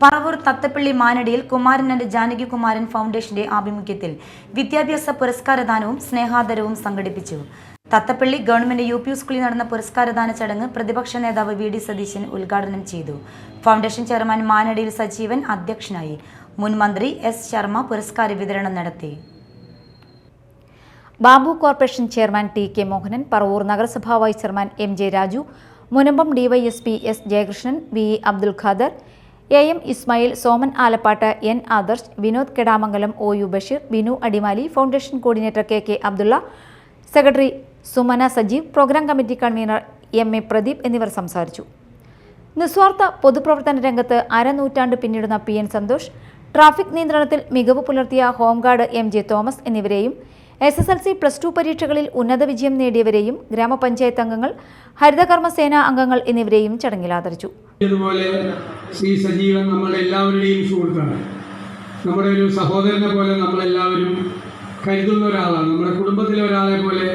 പറവൂർ തത്തപ്പള്ളി മാനടിയിൽ കുമാരൻ ആൻഡ് ജാനകികുമാരൻ ഫൗണ്ടേഷന്റെ ആഭിമുഖ്യത്തിൽ വിദ്യാഭ്യാസ പുരസ്കാരദാനവും സ്നേഹാദരവും സംഘടിപ്പിച്ചു. തത്തപ്പള്ളി ഗവൺമെന്റ് യു പി സ്കൂളിൽ നടന്ന പുരസ്കാരദാന ചടങ്ങ് പ്രതിപക്ഷ നേതാവ് വി ഡി സതീശൻ ഉദ്ഘാടനം ചെയ്തു. ഫൗണ്ടേഷൻ ചെയർമാൻ മാനടിയിൽ സജീവൻ അധ്യക്ഷനായി. മുൻ മന്ത്രി എസ് ശർമ്മ പുരസ്കാര വിതരണം നടത്തി. Babu corporation chairman T K Mohanan Paravur നഗരസഭാ vice chairman M J Raju Munambam DYSP S Jayakrishnan V Abdul Khader A M Ismail Soman Alappat N Adarsh Vinod Kedamangalam O U Basheer Binu Adimali foundation coordinator K K Abdulla secretary Sumana Sajeev programme committee convener M A Pradeep എന്നിവർ സംസാരിച്ചു. നിസ്വാർത്ഥ പൊതുപ്രവർത്തന രംഗത്ത് അരനൂറ്റാണ്ട് പിന്നിടുന്ന P N Santhosh traffic നിയന്ത്രണത്തിൽ മികവ് പുലർത്തിയ home guard M J Thomas എന്നിവരെയും S S L C plus two പരീക്ഷകളിൽ ഉന്നത വിജയം നേടിയവരെയും ഗ്രാമപഞ്ചായത്ത് അംഗങ്ങൾ ഹരിതകർമ്മസേന അംഗങ്ങൾ എന്നിവരെയും ചടങ്ങിൽ ആദരിച്ചു. ഇതുപോലെ ശ്രീ സജീവൻ നമ്മളെല്ലാവരുടെയും സുഹൃത്താണ്. നമ്മുടെ ഒരു സഹോദരനെ പോലെ നമ്മളെല്ലാവരും കരുതുന്ന ഒരാളാണ്. നമ്മുടെ കുടുംബത്തിലെ ഒരാളെ പോലെ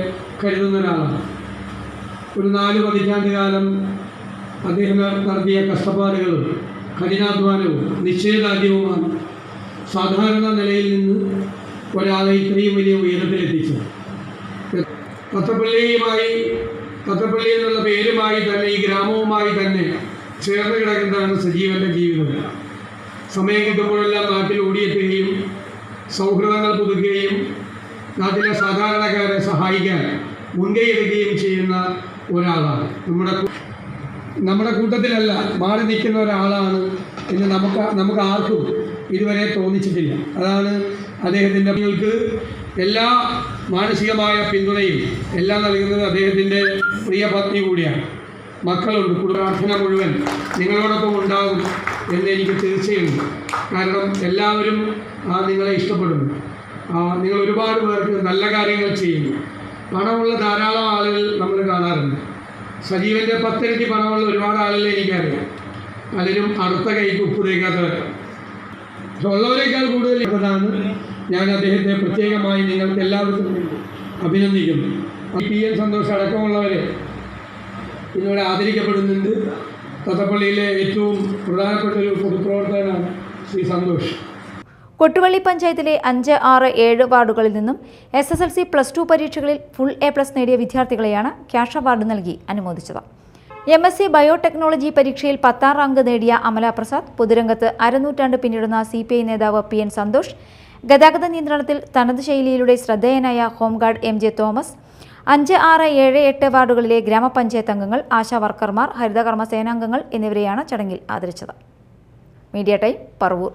കരുതുന്ന ഒരാളാണ്. ഒരു നാല് പതിറ്റാണ്ട് കാലം അദ്ദേഹം നടത്തിയ കഷ്ടപ്പാടുകളും കഠിനാധ്വാനവും നിശ്ചയദാർഢ്യവുമാണ് സാധാരണ നിലയിൽ നിന്ന് ഒരാളെ ഇത്രയും വലിയ ഉയരത്തിലെത്തിച്ചത്. തത്തപ്പള്ളിയുമായി തത്തപ്പള്ളി എന്നുള്ള പേരുമായി തന്നെ ഈ ഗ്രാമവുമായി തന്നെ ചേർന്ന് കിടക്കുന്നതാണ് സജീവന്റെ ജീവിതം. സമയം കിട്ടുമ്പോഴെല്ലാം നാട്ടിൽ ഓടിയെത്തുകയും സൗഹൃദങ്ങൾ പുതുക്കുകയും നാട്ടിലെ സാധാരണക്കാരെ സഹായിക്കാൻ മുൻകൈയെടുക്കുകയും ചെയ്യുന്ന ഒരാളാണ്. നമ്മുടെ നമ്മുടെ കൂട്ടത്തിലല്ല മാറി നിൽക്കുന്ന ഒരാളാണ് എന്ന് നമുക്ക് നമുക്ക് ആർക്കും ഇതുവരെ തോന്നിച്ചിട്ടില്ല. അതാണ് അദ്ദേഹത്തിന്റെ കുട്ടികൾക്ക് എല്ലാ മാനസികമായ പിന്തുണയും എല്ലാം നൽകുന്നത് അദ്ദേഹത്തിന്റെ പ്രിയ പത്നി കൂടിയാണ്. മക്കളുണ്ട്. കുടുംബാർത്ഥന മുഴുവൻ നിങ്ങളോടൊപ്പം ഉണ്ടാകും എന്ന് എനിക്ക് തീർച്ചയുണ്ട്. കാരണം എല്ലാവരും ആ നിങ്ങളെ ഇഷ്ടപ്പെടുന്നു. നിങ്ങൾ ഒരുപാട് പേർക്ക് നല്ല കാര്യങ്ങൾ ചെയ്യുന്നു. പണമുള്ള ധാരാളം ആളുകൾ നമ്മൾ കാണാറുണ്ട്. സജീവന്റെ പത്തിരട്ടി പണമുള്ള ഒരുപാട് ആളുകളെ എനിക്കറിയാം. പലരും അടുത്ത കൈക്ക് ഉപ്പ് തേക്കാത്തവരാണ്. പക്ഷെ ഉള്ളവരെക്കാൾ കൂടുതൽ ഇതാണ് ഞാൻ അദ്ദേഹത്തെ പ്രത്യേകമായി നിങ്ങൾക്ക് എല്ലാവർക്കും അഭിനന്ദിക്കുന്നു. പി. എൻ. സന്തോഷ് അടക്കമുള്ളവരെ ഇന്നിവിടെ ആദരിക്കപ്പെടുന്നുണ്ട്. തത്തപ്പള്ളിയിലെ ഏറ്റവും പ്രധാനപ്പെട്ട ഒരു പൊതുപ്രവർത്തകനാണ് ശ്രീ സന്തോഷ്. കൊട്ടുവള്ളി പഞ്ചായത്തിലെ അഞ്ച് ആറ് ഏഴ് വാർഡുകളിൽ നിന്നും S S L C plus two പരീക്ഷകളിൽ ഫുൾ എ പ്ലസ് നേടിയ വിദ്യാർത്ഥികളെയാണ് ക്യാഷ് അവാർഡ് നൽകി അനുമോദിച്ചത്. എം എസ് സി ബയോടെക്നോളജി പരീക്ഷയിൽ പത്താം റാങ്ക് നേടിയ അമല പ്രസാദ് പൊതുരംഗത്ത് അരനൂറ്റാണ്ട് പിന്നിടുന്ന സി പി ഐ നേതാവ് പി എൻ സന്തോഷ് ഗതാഗത നിയന്ത്രണത്തിൽ തനത് ശൈലിയിലൂടെ ശ്രദ്ധേയനായ ഹോംഗാർഡ് എം ജെ തോമസ് അഞ്ച് ആറ് ഏഴ് എട്ട് വാർഡുകളിലെ ഗ്രാമപഞ്ചായത്ത് അംഗങ്ങൾ ആശാ വർക്കർമാർ ഹരിതകർമ്മ സേനാംഗങ്ങൾ എന്നിവരെയാണ് ചടങ്ങിൽ ആദരിച്ചത്. Media time Paravur.